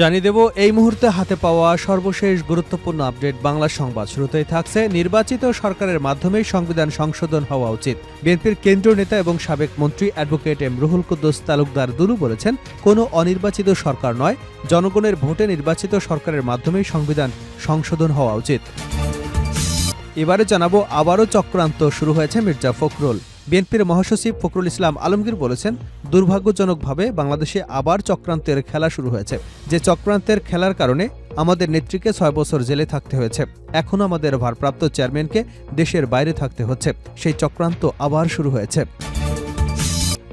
জানিয়ে দেব, এই মুহূর্তে হাতে পাওয়া সর্বশেষ গুরুত্বপূর্ণ আপডেট বাংলা সংবাদ। শুরুতেই থাকছে নির্বাচিত সরকারের মাধ্যমে সংবিধান সংশোধন হওয়া উচিত। বিএনপির কেন্দ্রীয় নেতা এবং সাবেক মন্ত্রী অ্যাডভোকেট এম রুহুল কুদ্দুস তালুকদার দুলু বলেছেন, কোনো অনির্বাচিত সরকার নয়, জনগণের ভোটে নির্বাচিত সরকারের মাধ্যমে সংবিধান সংশোধন হওয়া উচিত। এবারে জানাব, আবারও চক্রান্ত শুরু হয়েছে মির্জা ফখরুল। বিএনপির মহাসচিব ফখরুল ইসলাম আলমগীর বলেছেন দুর্ভাগ্যজনকভাবে বাংলাদেশে আবার চক্রান্তের খেলা শুরু হয়েছে। যে চক্রান্তের খেলার কারণে আমাদের নেত্রীকে ছয় বছর জেলে থাকতে হয়েছে। এখন আমাদের ভারপ্রাপ্ত চেয়ারম্যানকে দেশের বাইরে থাকতে হচ্ছে। সেই চক্রান্ত আবার শুরু হয়েছে।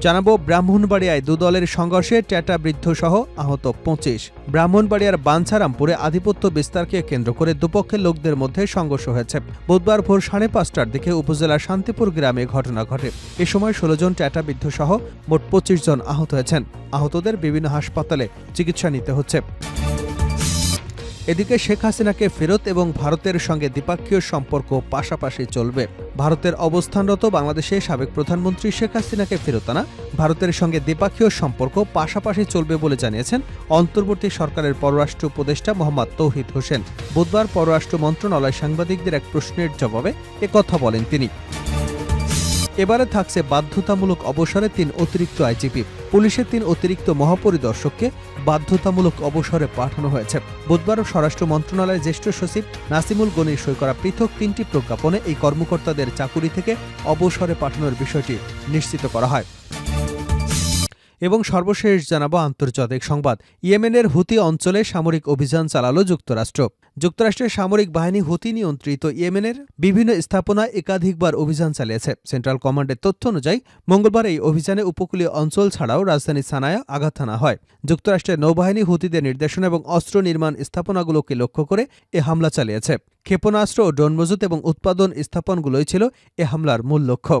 জানাব ব্রাহ্মণবাড়িয়ায় দুদলের সংঘর্ষে ট্যাটা বৃদ্ধসহ আহত পঁচিশ। ব্রাহ্মণবাড়িয়ার বাঞ্ছারামপুরে আধিপত্য বিস্তারকে কেন্দ্র করে দুপক্ষের লোকদের মধ্যে সংঘর্ষ হয়েছে। বুধবার ভোর সাড়ে পাঁচটার দিকে উপজেলার শান্তিপুর গ্রামে ঘটনা ঘটে। এ সময় ষোলো জন ট্যাটা বৃদ্ধ সহ মোট পঁচিশ জন আহত হয়েছেন। আহতদের বিভিন্ন হাসপাতালে চিকিৎসা নিতে হচ্ছে। এদিকে শেখ হাসিনাকে ফেরত এবং ভারতের সঙ্গে দ্বিপাক্ষীয় সম্পর্ক পাশাপাশি চলবে। ভারতের অবস্থানরত বাংলাদেশে সাবেক প্রধানমন্ত্রী শেখ হাসিনাকে ফেরত আনা, ভারতের সঙ্গে দ্বিপাক্ষীয় সম্পর্ক পাশাপাশি চলবে বলে জানিয়েছেন অন্তর্বর্তী সরকারের পররাষ্ট্র উপদেষ্টা মোহাম্মদ তৌহিদ হোসেন। বুধবার পররাষ্ট্র মন্ত্রণালয় সাংবাদিকদের এক প্রশ্নের জবাবে একথা বলেন তিনি। এবারে থাকছে বাধ্যতামূলক অবসরে তিন অতিরিক্ত আইজিপি। পুলিশের তিন অতিরিক্ত মহাপরিদর্শককে বাধ্যতামূলক অবসরে পাঠানো হয়েছে। বুধবার স্বরাষ্ট্র মন্ত্রণালয়ের জ্যেষ্ঠ সচিব নাসিমুল গনির সই করা পৃথক তিনটি প্রজ্ঞাপনে এই কর্মকর্তাদের চাকুরি থেকে অবসরে পাঠানোর বিষয়টি নিশ্চিত করা হয়। এবং সর্বশেষ জানাব আন্তর্জাতিক সংবাদ। ইয়েমেনের হুতি অঞ্চলে সামরিক অভিযান চালালো যুক্তরাষ্ট্র। যুক্তরাষ্ট্রের সামরিক বাহিনী হুতি নিয়ন্ত্রিত ইয়েমেনের বিভিন্ন স্থাপনায় একাধিকবার অভিযান চালিয়েছে। সেন্ট্রাল কমান্ডের তথ্য অনুযায়ী, মঙ্গলবার এই অভিযানে উপকূলীয় অঞ্চল ছাড়াও রাজধানী সানায়া আঘাত হানা হয়। যুক্তরাষ্ট্রের নৌবাহিনী হুতিদের নির্দেশনা এবং অস্ত্র নির্মাণ স্থাপনাগুলোকে লক্ষ্য করে এ হামলা চালিয়েছে। ক্ষেপণাস্ত্র ড্রোন মজুত এবং উৎপাদন স্থাপনগুলোই ছিল এ হামলার মূল লক্ষ্য।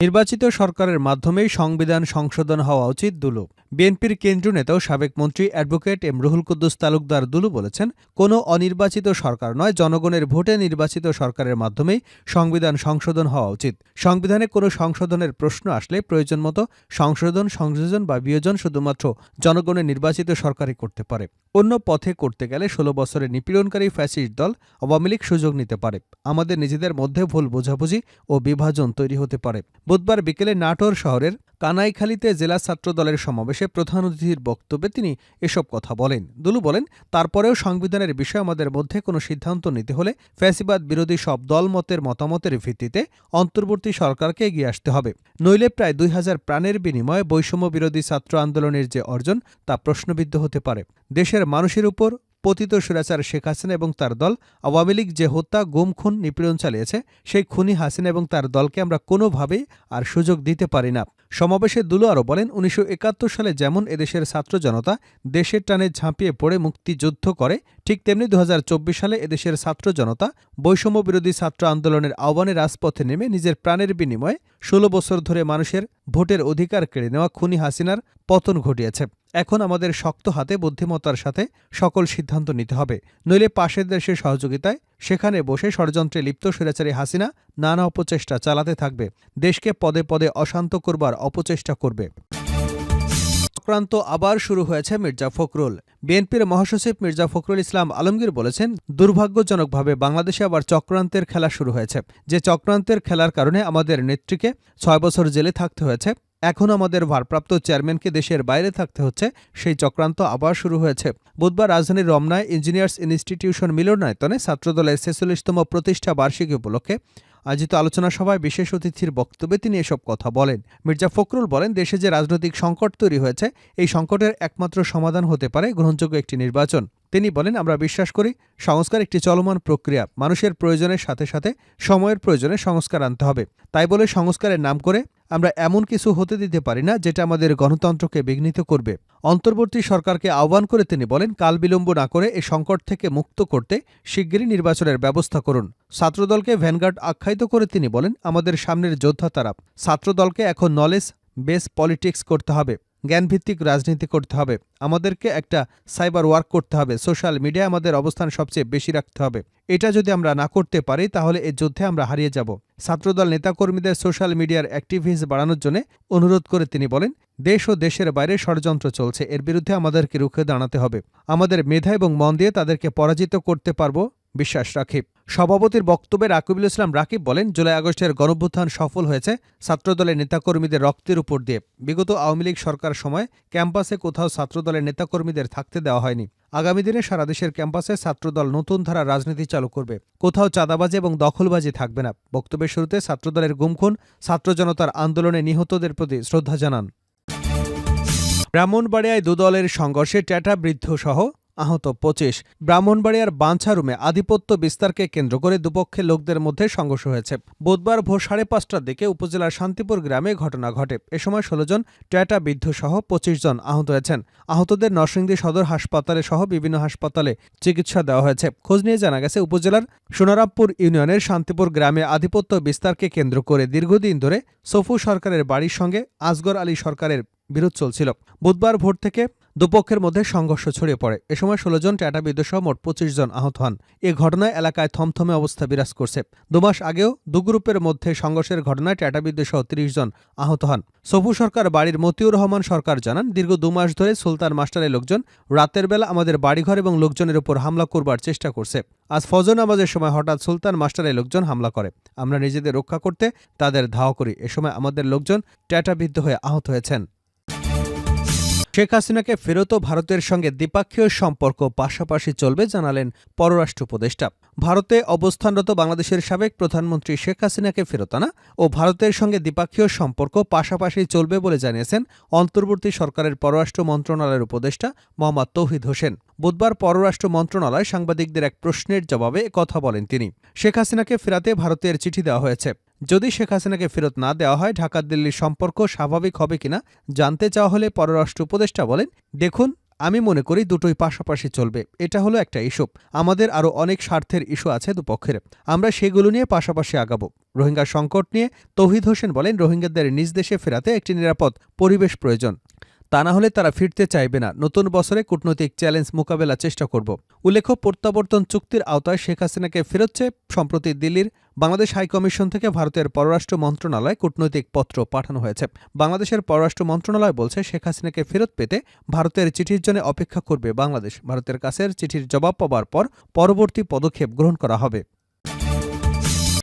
নির্বাচিত সরকারের মাধ্যমেই সংবিধান সংশোধন হওয়া উচিত দুলু। বিএনপির কেন্দ্রীয় নেতা ও সাবেক মন্ত্রী অ্যাডভোকেট এম রুহুল কুদ্দুস তালুকদার দুলু বলেছেন, কোনো অনির্বাচিত সরকার নয়, জনগণের ভোটে নির্বাচিত সরকারের মাধ্যমেই সংবিধান সংশোধন হওয়া উচিত। সংবিধানে কোনো সংশোধনের প্রশ্ন আসলে প্রয়োজন মতো সংশোধন, সংযোজন বা বিয়োজন শুধুমাত্র জনগণের নির্বাচিত সরকারই করতে পারে। অন্য পথে করতে গেলে ষোলো বছরের নিপীড়নকারী ফ্যাসিস্ট দল আওয়ামী লীগ সুযোগ নিতে পারে। আমাদের নিজেদের মধ্যে ভুল বোঝাবুঝি ও বিভাজন তৈরি হতে পারে। বুধবার বিকেলে নাটোর শহরের কানাইখালীতে জেলা ছাত্র দলের সমাবেশে প্রধান অতিথির বক্তব্যে তিনি এসব কথা বলেন। দুলু বলেন, তারপরেও সংবিধানের বিষয়ে আমাদের মধ্যে কোনো সিদ্ধান্ত নিতে হলে ফ্যাসিবাদ বিরোধী সব দলমতের মতামতের ভিত্তিতে অন্তর্বর্তী সরকারকে এগিয়ে আসতে হবে। নইলে প্রায় দুই হাজার প্রাণের বিনিময়ে বৈষম্য বিরোধী ছাত্র আন্দোলনের যে অর্জন, তা প্রশ্নবিদ্ধ হতে পারে। দেশের মানুষের উপর পতিত সুরাচার শেখ হাসিনা এবং তার দল আওয়ামী লীগ যে হত্যা, গুম, খুন, নিপীড়ন চালিয়েছে, সেই খুনি হাসিনা এবং তার দলকে আমরা কোনোভাবেই আর সুযোগ দিতে পারি না। সমাবেশে দুলু আরও বলেন, উনিশশো একাত্তর সালে যেমন এদেশের ছাত্র জনতা দেশের টানে ঝাঁপিয়ে পড়ে মুক্তিযুদ্ধ করে, ঠিক তেমনি দু হাজার চব্বিশ সালে এদেশের ছাত্র জনতা বৈষম্য বিরোধী ছাত্র আন্দোলনের আহ্বানে রাজপথে নেমে নিজের প্রাণের বিনিময়ে ষোলো বছর ধরে মানুষের ভোটের অধিকার কেড়ে নেওয়া খুনি হাসিনার পতন ঘটিয়েছে। এখন আমাদের শক্ত হাতে, বুদ্ধিমত্তার সাথে সকল সিদ্ধান্ত নিতে হবে। নইলে পাশের দেশের সহযোগিতায় সেখানে বসে ষড়যন্ত্রে লিপ্ত স্বৈরাচারী হাসিনা নানা অপচেষ্টা চালাতে থাকবে। দেশকে পদে পদে অশান্ত করবার অপচেষ্টা করবে। চক্রান্ত আবার শুরু হয়েছে মির্জা ফখরুল। বিএনপির মহাসচিব মির্জা ফখরুল ইসলাম আলমগীর বলেছেন, দুর্ভাগ্যজনকভাবে বাংলাদেশে আবার চক্রান্তের খেলা শুরু হয়েছে। যে চক্রান্তের খেলার কারণে আমাদের নেত্রীকে ছয় বছর জেলে থাকতে হয়েছে এখন আমাদের ভারপ্রাপ্ত চেয়ারম্যানকে দেশের বাইরে থাকতে হচ্ছে, সেই চক্রান্ত আবার শুরু হয়েছে। বুধবার রাজধানীর রমনায় ইঞ্জিনিয়ার্স ইনস্টিটিউশন মিলনায়তনে ছাত্রদলের ছেচল্লিশতম প্রতিষ্ঠা বার্ষিকী উপলক্ষে আয়োজিত আলোচনা সভায় বিশেষ অতিথির বক্তব্যে তিনি এসব কথা বলেন। মির্জা ফখরুল বলেন, দেশে যে রাজনৈতিক সংকট তৈরি হয়েছে, এই সংকটের একমাত্র সমাধান হতে পারে গ্রহণযোগ্য একটি নির্বাচন। তিনি বলেন, আমরা বিশ্বাস করি সংস্কার একটি চলমান প্রক্রিয়া, মানুষের প্রয়োজনের সাথে সাথে সময়ের প্রয়োজনে সংস্কার আনতে হবে। তাই বলে সংস্কারের নাম করে আমরা এমন কিছু হতে দিতে পারি না যেটা আমাদের গণতন্ত্রকে বিঘ্নিত করবে। অন্তর্বর্তী সরকারকে আহ্বান করে তিনি বলেন, কাল বিলম্ব না করে এ সংকট থেকে মুক্ত করতে শিগগিরই নির্বাচনের ব্যবস্থা করুন। ছাত্রদলকে ভ্যানগার্ড আখ্যায়িত করে তিনি বলেন, আমাদের সামনের যোদ্ধা তারা। ছাত্রদলকে এখন নলেজ বেস পলিটিক্স করতে হবে, জ্ঞানভিত্তিক রাজনীতি করতে হবে। আমাদেরকে একটা সাইবার ওয়ার্ক করতে হবে। সোশ্যাল মিডিয়া আমাদের অবস্থান সবচেয়ে বেশি রাখতে হবে। এটা যদি আমরা না করতে পারি, তাহলে এই যুদ্ধে আমরা হারিয়ে যাব। ছাত্রদল নেতাকর্মীদের সোশ্যাল মিডিয়ার অ্যাক্টিভিস্ট বাড়ানোর জন্য অনুরোধ করে তিনি বলেন, দেশ ও দেশের বাইরে ষড়যন্ত্র চলছে। এর বিরুদ্ধে আমাদেরকে রুখে দাঁড়াতে হবে। আমাদের মেধা এবং মন দিয়ে তাদেরকে পরাজিত করতে পারব, বিশ্বাস রাখি। সভাপতির বক্তব্যে রাকিবুল ইসলাম রাকিব বলেন, জুলাই আগস্টের গণভ্যুত্থান সফল হয়েছে। ছাত্রদলের নেতাকর্মীদের রক্তের উপর দিয়ে। বিগত আওয়ামী লীগ সরকার সময় ক্যাম্পাসে কোথাও ছাত্রদলের নেতাকর্মীদের থাকতে দেওয়া হয়নি। আগামী দিনে সারা দেশের ক্যাম্পাসে ছাত্রদল নতুন ধারা রাজনীতি চালু করবে। কোথাও চাঁদাবাজি এবং দখলবাজি থাকবে না। বক্তব্যের শুরুতে ছাত্রদলের গুমখুন ছাত্র জনতার আন্দোলনে নিহতদের প্রতি শ্রদ্ধা জানান। ব্রাহ্মণবাড়িয়ায় দুদলের সংঘর্ষে ট্যাটা বৃদ্ধ সহ আহত পঁচিশ। ব্রাহ্মণবাড়িয়ার বাঞ্ছারুমে আধিপত্য বিস্তারকে কেন্দ্র করে দুপক্ষের লোকদের মধ্যে সংঘর্ষ হয়েছে। বুধবার ভোর সাড়ে পাঁচটার দিকে উপজেলার শান্তিপুর গ্রামে ঘটনা ঘটে। এ সময় ষোলো জন ট্যাটা সহ পঁচিশ জন আহত হয়েছেন। আহতদের নরসিংদী সদর হাসপাতালে সহ বিভিন্ন হাসপাতালে চিকিৎসা দেওয়া হয়েছে। খোঁজ নিয়ে জানা গেছে, উপজেলার সোনারামপুর ইউনিয়নের শান্তিপুর গ্রামে আধিপত্য বিস্তারকে কেন্দ্র করে দীর্ঘদিন ধরে সফু সরকারের বাড়ির সঙ্গে আসগর আলী সরকারের বিরোধ চলছিল। বুধবার ভোর থেকে দুপক্ষের মধ্যে সংঘর্ষ ছড়িয়ে পড়ে। এ সময় ষোলো জন ট্যাটা বিদ্যুৎসহ মোট পঁচিশ জন আহত হন। এ ঘটনায় এলাকায় থমথমে অবস্থা বিরাজ করছে। দুমাস আগেও দু গ্রুপের মধ্যে সংঘর্ষের ঘটনায় ট্যাটা বিদ্যুৎসহ তিরিশ জন আহত হন। সবু সরকার, বাড়ির মতিউর রহমান সরকার জানান, দীর্ঘ দুমাস ধরে সুলতান মাস্টারের লোকজন রাতের বেলা আমাদের বাড়িঘর এবং লোকজনের উপর হামলা করবার চেষ্টা করছে। আজ ফজর নামাজের সময় হঠাৎ সুলতান মাস্টারের লোকজন হামলা করে। আমরা নিজেদের রক্ষা করতে তাদের ধাওয়া করি। এ সময় আমাদের লোকজন ট্যাটাবিদ্ধ হয়ে আহত হয়েছেন। শেখ হাসিনাকে ফেরত ভারতের সঙ্গে দ্বিপাক্ষীয় সম্পর্ক পাশাপাশি চলবে জানালেন পররাষ্ট্র উপদেষ্টা। ভারতে অবস্থানরত বাংলাদেশের সাবেক প্রধানমন্ত্রী শেখ হাসিনাকে ফেরত আনা ও ভারতের সঙ্গে দ্বিপাক্ষীয় সম্পর্ক পাশাপাশি চলবে বলে জানিয়েছেন অন্তর্বর্তী সরকারের পররাষ্ট্র মন্ত্রণালয়ের উপদেষ্টা মোহাম্মদ তৌহিদ হোসেন। বুধবার পররাষ্ট্র মন্ত্রণালয় সাংবাদিকদের এক প্রশ্নের জবাবে কথা বলেন তিনি। শেখ হাসিনাকে ফেরাতে ভারতের চিঠি দেওয়া হয়েছে। যদি শেখ হাসিনাকে ফেরত না দেওয়া হয়, ঢাকা দিল্লির সম্পর্ক স্বাভাবিক হবে কিনা জানতে চাওয়া হলে পররাষ্ট্র উপদেষ্টা বলেন, দেখুন, আমি মনে করি দুটোই পাশাপাশি চলবে। এটা হলো একটা ইস্যু। আমাদের আরও অনেক স্বার্থের ইস্যু আছে দুপক্ষের। আমরা সেগুলো নিয়ে পাশাপাশি আগাব। রোহিঙ্গা সংকট নিয়ে তৌহিদ হোসেন বলেন, রোহিঙ্গাদের নিজ দেশে ফেরাতে একটি নিরাপদ পরিবেশ প্রয়োজন। তা না হলে তারা ফিরতে চাইবে না। নতুন বছরে কূটনৈতিক চ্যালেঞ্জ মোকাবেলা চেষ্টা করব। উল্লেখ্য, প্রত্যাবর্তন চুক্তির আওতায় শেখ হাসিনাকে ফেরোচ্ছে সম্প্রতি দিল্লির বাংলাদেশ হাইকমিশন থেকে ভারতের পররাষ্ট্র মন্ত্রণালয় কূটনৈতিক পত্র পাঠানো হয়েছে। বাংলাদেশের পররাষ্ট্র মন্ত্রণালয় বলছে, শেখ হাসিনাকে ফেরত পেতে ভারতের চিঠির জন্য অপেক্ষা করবে বাংলাদেশ। ভারতের কাছের চিঠির জবাব পাবার পর পরবর্তী পদক্ষেপ গ্রহণ করা হবে।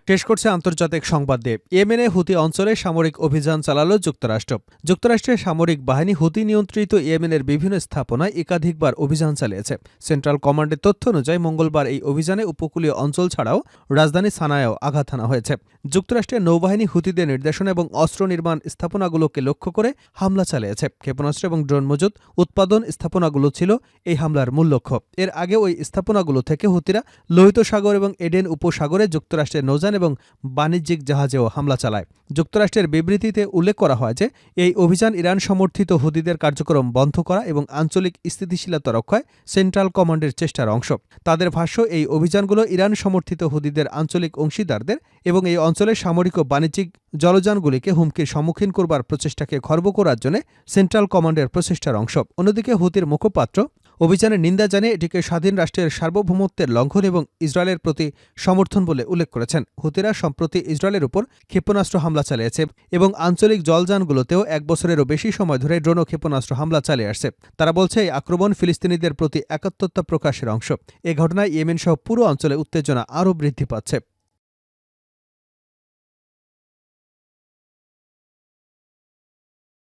শেষ করছে আন্তর্জাতিক সংবাদ দিয়ে ইয়েমেনে হুতি অঞ্চলে সামরিক অভিযান চালালো যুক্তরাষ্ট্র। যুক্তরাষ্ট্রের সামরিক বাহিনী হুতি নিয়ন্ত্রিত ইয়েমেনের বিভিন্ন স্থাপনায় একাধিকবার অভিযান চালিয়েছে। সেন্ট্রাল কমান্ডের তথ্য অনুযায়ী মঙ্গলবার এই অভিযানে উপকূলীয় অঞ্চল ছাড়াও রাজধানী সানায়ও আঘাত হানা হয়েছে। যুক্তরাষ্ট্রের নৌবাহিনী হুতিদের নির্দেশনা এবং অস্ত্র নির্মাণ স্থাপনাগুলোকে লক্ষ্য করে হামলা চালিয়েছে। ক্ষেপণাস্ত্র এবং ড্রোন মজুত উৎপাদন স্থাপনাগুলো ছিল এই হামলার মূল লক্ষ্য। এর আগে ওই স্থাপনাগুলো থেকে হুতিরা লোহিত সাগর এবং এডেন উপসাগরে যুক্তরাষ্ট্রের নৌযান এবং বাণিজ্যিক জাহাজেও হামলা চালায়। যুক্তরাষ্ট্রের বিবৃতিতে উল্লেখ করা হয় যে, এই অভিযান ইরান সমর্থিত হুদিদের কার্যক্রম বন্ধ করা এবং আঞ্চলিক স্থিতিশীলতা রক্ষায় সেন্ট্রাল কমান্ডের চেষ্টার অংশ। তাদের ভাষ্য, এই অভিযানগুলো ইরান সমর্থিত হুদিদের আঞ্চলিক অংশীদারদের এবং এই অঞ্চলের সামরিক ও বাণিজ্যিক জলযানগুলিকে হুমকির সম্মুখীন করবার প্রচেষ্টাকে খর্ব করার জন্য সেন্ট্রাল কমান্ডের প্রচেষ্টার অংশ। অন্যদিকে হুতির মুখপাত্র অভিযানের নিন্দা জানিয়ে এটিকে স্বাধীন রাষ্ট্রের সার্বভৌমত্বের লঙ্ঘন এবং ইসরায়েলের প্রতি সমর্থন বলে উল্লেখ করেছেন। হুতিরা সম্প্রতি ইসরায়েলের উপর ক্ষেপণাস্ত্র হামলা চালিয়েছে এবং আঞ্চলিক জলযানগুলোতেও এক বছরেরও বেশি সময় ধরে ড্রোন ক্ষেপণাস্ত্র হামলা চালিয়ে আসছে। তারা বলছে, এই আক্রমণ ফিলিস্তিনিদের প্রতি একাত্মতা প্রকাশের অংশ। এ ঘটনায় ইয়েমেন সহ পুরো অঞ্চলে উত্তেজনা আরও বৃদ্ধি পাচ্ছে।